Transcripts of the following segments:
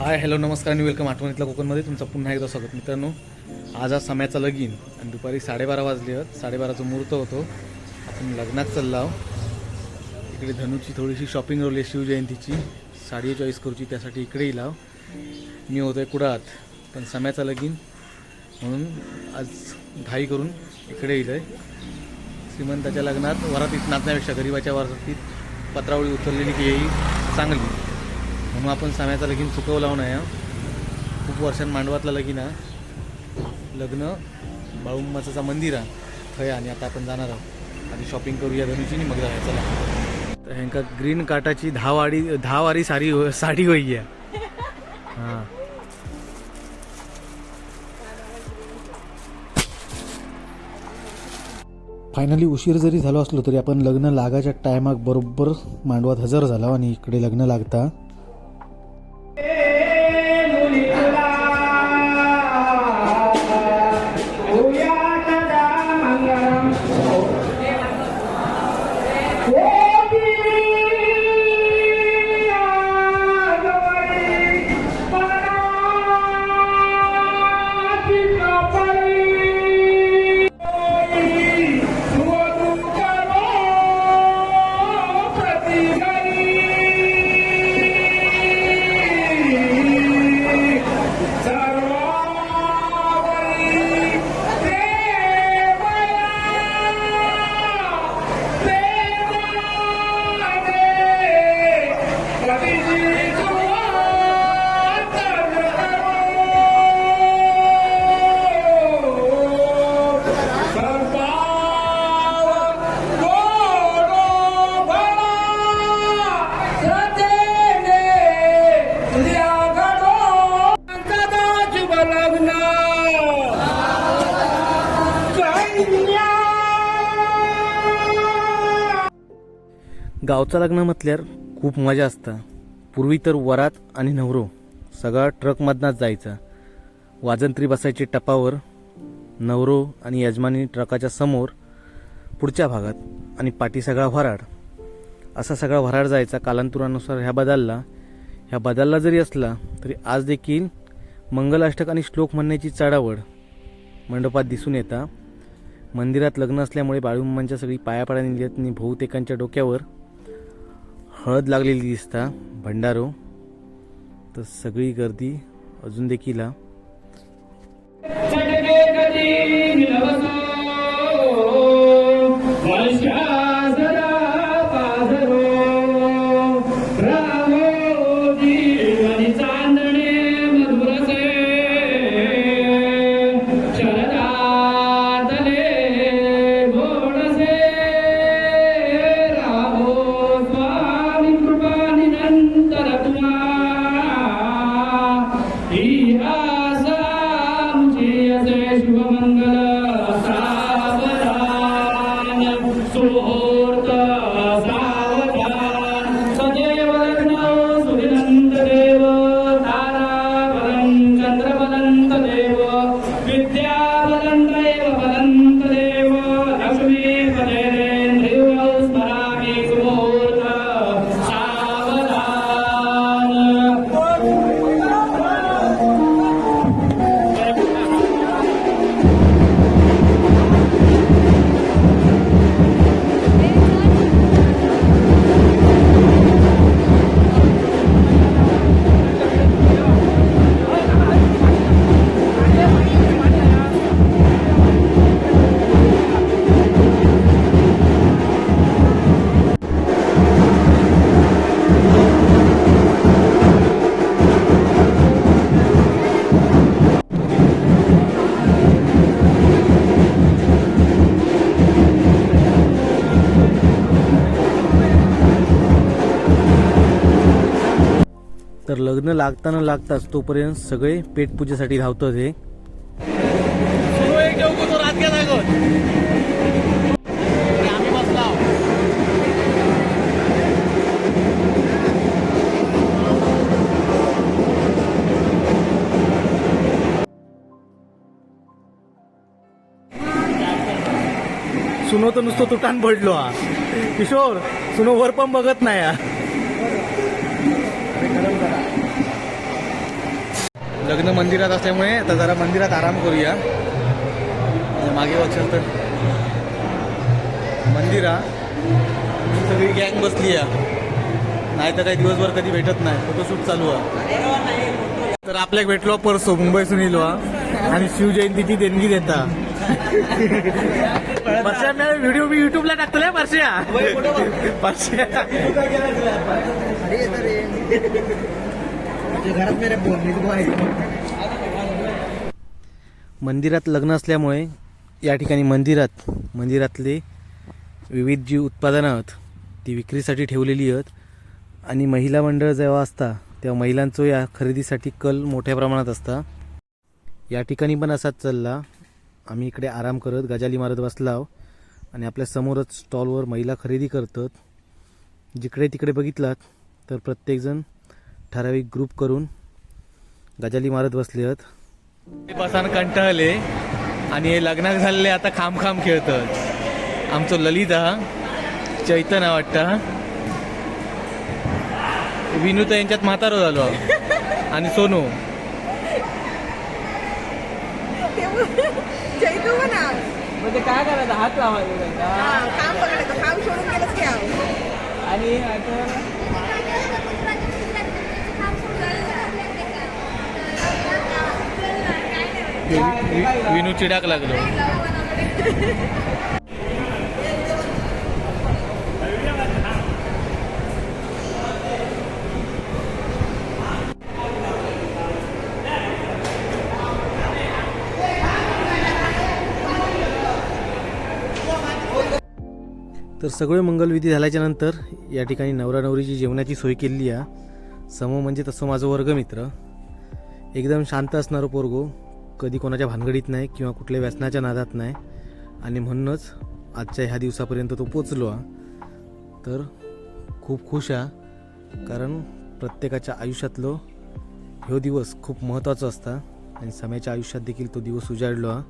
Hi hello नमस्कार आणि welcome आठवणीतल्या कोकणमध्ये. तुमचं पुन्हा एकदा स्वागत मित्रांनो. आज आज सम्याचा लगीन आणि दुपारी साडेबारा वाजले आहेत. साडेबाराचा मुहूर्त होतो. आपण लग्नात चाललो आहो इकडे धनुची थोडीशी शॉपिंग रोली आहे शिवजयंतीची साडी चॉईस करूची त्यासाठी इकडेही लाव मी होतो आहे कुडात पण सम्याचा लगीन म्हणून आज घाई करून इकडे येईल आहे. श्रीमंताच्या लग्नात वरातीत नाचण्यापेक्षा गरिबाच्या वरातीत पत्रावळी उतरलेली की येईल चांगली. म्हणून आपण साम्याचा लगीन चुकवला हो नाही आहे खूप वर्षां मांडवातला लगीन हा? लग्न बाळुंबाचं मंदिर आहे थंय आणि आता आपण जाणार आहोत. आधी शॉपिंग करूया धनुची आणि मग जाऊया. चला. तर ह्यांका ग्रीन काटाची दहा वाडी दहा वारी साडी हो- साडी होई आहे हां. फायनली उशीर जरी झालो असलो तरी आपण लग्न लागायच्या टायमाक बरोबर मांडवात हजर झाला आणि इकडे लग्न लागता. गावचा लग्न म्हटल्यावर खूप मजा असता. पूर्वी तर वरात आणि नवरो सगळा ट्रकमधनाच जायचा. वाजंत्री बसायचे टपावर नवरो आणि यजमानी ट्रकाच्या समोर पुढच्या भागात आणि पाठी सगळा वराड असा सगळा वराड जायचा कालांतरानुसार ह्या बदलला. ह्या बदलला जरी असला तरी आज देखील मंगलाष्टक आणि श्लोक म्हणण्याची चढावड मंडपात दिसून येता. मंदिरात लग्न असल्यामुळे बाळूमांच्या सगळी पायापाड्या निघत आणि बहुतेकांच्या डोक्यावर हळद लागलेली दिसता भंडारो. तर सगळी गर्दी अजून देखील तर लग्न लागताना लागताच तोपर्यंत सगळे पेटपूजेसाठी धावतात हे. सुनो तर नुसतं तुटान पडलो हा. किशोर सुनो वर पण बघत नाही लग्न मंदिरात असल्यामुळे आता जरा मंदिरात आराम करूया. म्हणजे मागे वाचाल तर. मंदिरा. सगळी गँग बसली आहे नाही तर काही दिवसभर कधी भेटत नाही. फोटोशूट चालू आहे. तर आपल्याक भेटलो परसो मुंबईसून येलो. आणि शिवजयंतीची देणगी देता. परश्या मी व्हिडिओ मी युट्यूबला टाकतोय परश्या परश्या मंदिरात लग्न असल्यामुळे या ठिकाणी मंदिरात मंदिरातले विविध जी उत्पादनं आहेत ती विक्रीसाठी ठेवलेली आहेत. आणि महिला मंडळ जेव्हा असता तेव्हा महिलांचं या खरेदीसाठी कल मोठ्या प्रमाणात असता. या ठिकाणी पण असाच चालला आम्ही इकडे आराम करत गजाली मारत बसलाव. आणि आपल्या समोरच स्टॉलवर महिला खरेदी करतात. जिकडे तिकडे बघितलात तर प्रत्येकजण ठराविक ग्रुप करून गजाली मारत बसले आहेत. बसान कंटाळले आणि हे लग्नाक झालेले आता खाम खाम खेळतात. आमचं ललित हा चैतन हा वाटतं विनू तर यांच्यात म्हातारो झालो. आणि सोनू. म्हणजे काय करायचं हात लावायचे. हा. आणि विनू चिडाक लागलो. तर सगळे मंगलविधी झाल्याच्यानंतर या ठिकाणी नवरा नवरीची जेवणाची सोय केलेली आहे समूह म्हणजे तसं माझं वर्गमित्र. एकदम शांत असणारं पोरगो. कधी कोणाच्या भानगडीत नाही किंवा कुठल्या व्यसनाच्या नादात नाही. आणि म्हणूनच आजच्या ह्या दिवसापर्यंत तो पोचलो तर खूप खुश आहे कारण प्रत्येकाच्या आयुष्यातलो ह्यो दिवस खूप महत्त्वाचा असता. आणि समयाच्या आयुष्यात देखील तो दिवस उजाडलो हा.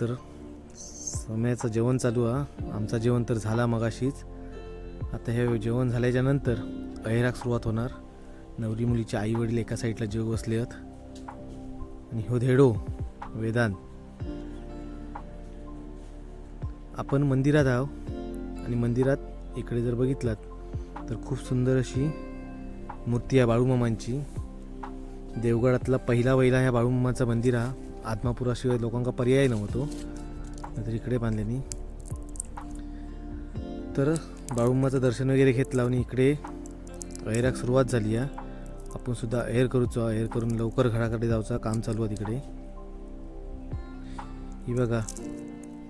तर समयाचं जेवण चालू हा. आमचा जेवण तर झाला मगाशीच. आता हे जेवण झाल्याच्यानंतर अहिराक सुरुवात होणार. नवरी मुलीचे आई वडील एका साईडला जेव बसले आहेत निहोधेडो वेदांत. आपण मंदिरात आहो आणि मंदिरात इकडे जर बघितलात तर खूप सुंदर अशी मूर्ती आहे बाळूमामांची. देवगडातला पहिला वैला ह्या बाळूमामाचा मंदिर हा आत्मापुराशिवाय लोकांका पर्याय नव्हतो. तर इकडे बांधल्यानी. तर बाळूमाचं दर्शन वगैरे घेतलं आणि इकडे वैराग सुरुवात झाली आहे. आपण सुद्धा अहेर करूचो अहेर करून लवकर घराकडे जाऊचा काम चालू आहे तिकडे. ही बघा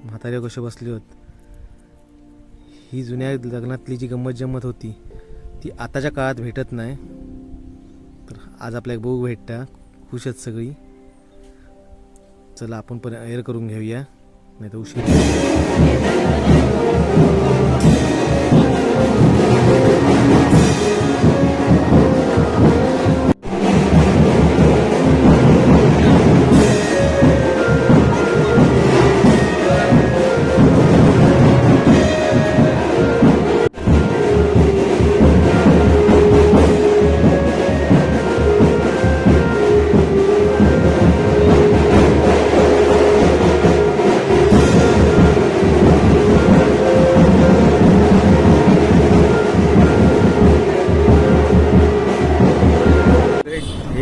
म्हाताऱ्या कशा बसली होत. ही जुन्या लग्नातली जी गंमत जम्मत होती ती आताच्या काळात भेटत नाही. तर आज आपल्या भाऊ भेटता. खुशच सगळी. चला आपण पण एअर करून घेऊया. नाही तर उशीर.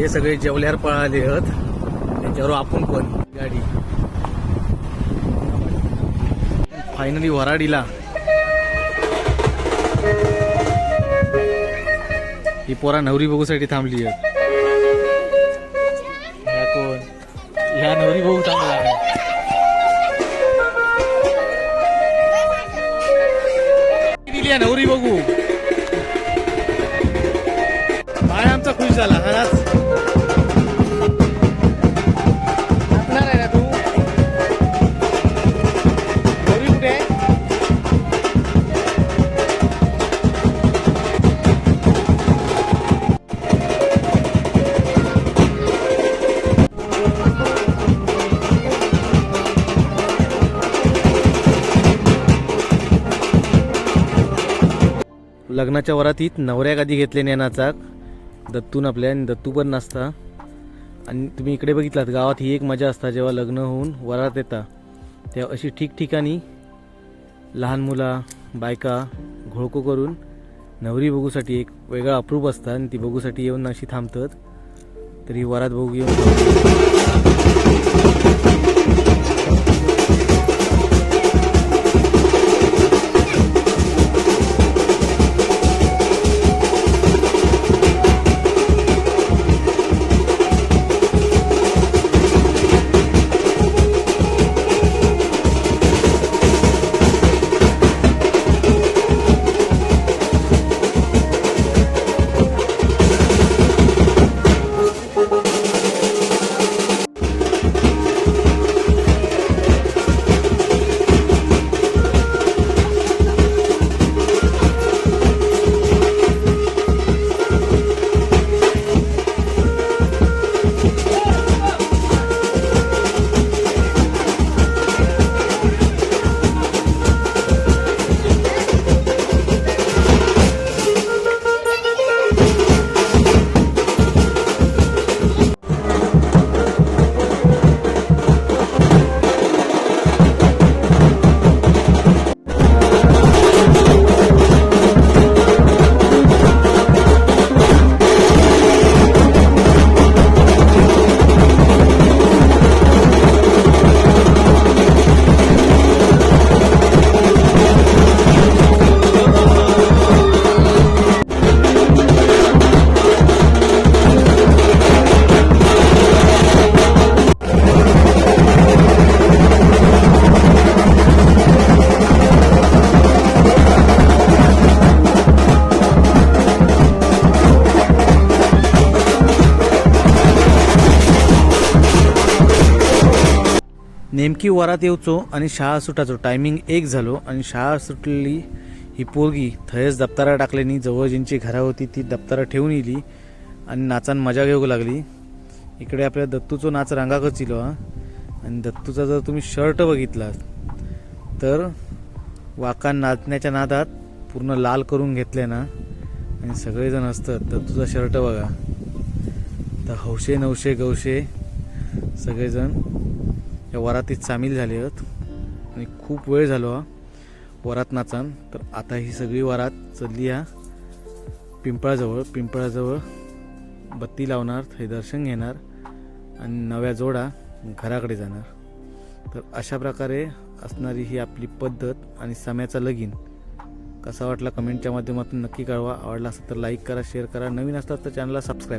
हे सगळे जेवल्यावर पळाले आहेत. त्याच्यावर आपण पण गाडी. फायनली वराडीला. ही पोरा नवरी बघूसाठी थांबली आहे ह्या कोण? ह्या नवरी बघू थांबला लग्नाच्या वरातीत नवऱ्या कधी घेतले नेनाचा. दत्तून आपल्या आणि दत्तू पण नसता आणि तुम्ही इकडे बघितलात गावात ही एक मजा असता जेव्हा लग्न होऊन वरात येता. तेव्हा अशी ठिकठिकाणी लहान मुला बायका घोळको करून नवरी बघूसाठी एक वेगळा अप्रूप असता आणि ती बघूसाठी येऊन अशी थांबतात. तर ही वरात बघू येऊन नेमकी वरात येवचो आणि शाळा सुटाचो. टायमिंग एक झालो आणि शाळा सुटलेली ही पोरगी थंयच दप्तरा टाकल्यानी जवळ ज्यांची घरा होती ती दप्तरा ठेवून येली आणि नाचान मजा घेऊक लागली. इकडे आपल्या दत्तूचो नाच रांगाकच इलो हा. आणि दत्तूचा जर तुम्ही शर्ट बघितला तर वाकान नाचण्याच्या नादात पूर्ण लाल करून घेतले ना. आणि सगळेजण असतात दत्तूचा शर्ट बघा. तर हौशे नवशे गवशे सगळेजण या वरातीत सामील झाले आहेत. आणि खूप वेळ झालो हा वरात नाचान तर आता ही सगळी वरात चलली हा पिंपळाजवळ. पिंपळाजवळ बत्ती लावणार हे दर्शन घेणार आणि नव्या जोडा घराकडे जाणार. तर अशा प्रकारे असणारी ही आपली पद्धत आणि सम्याचा लगीन. कसा वाटला कमेंटच्या माध्यमातून नक्की कळवा. आवडला असेल तर लाईक करा शेअर करा. नवीन असतात तर चॅनलला सबस्क्राईब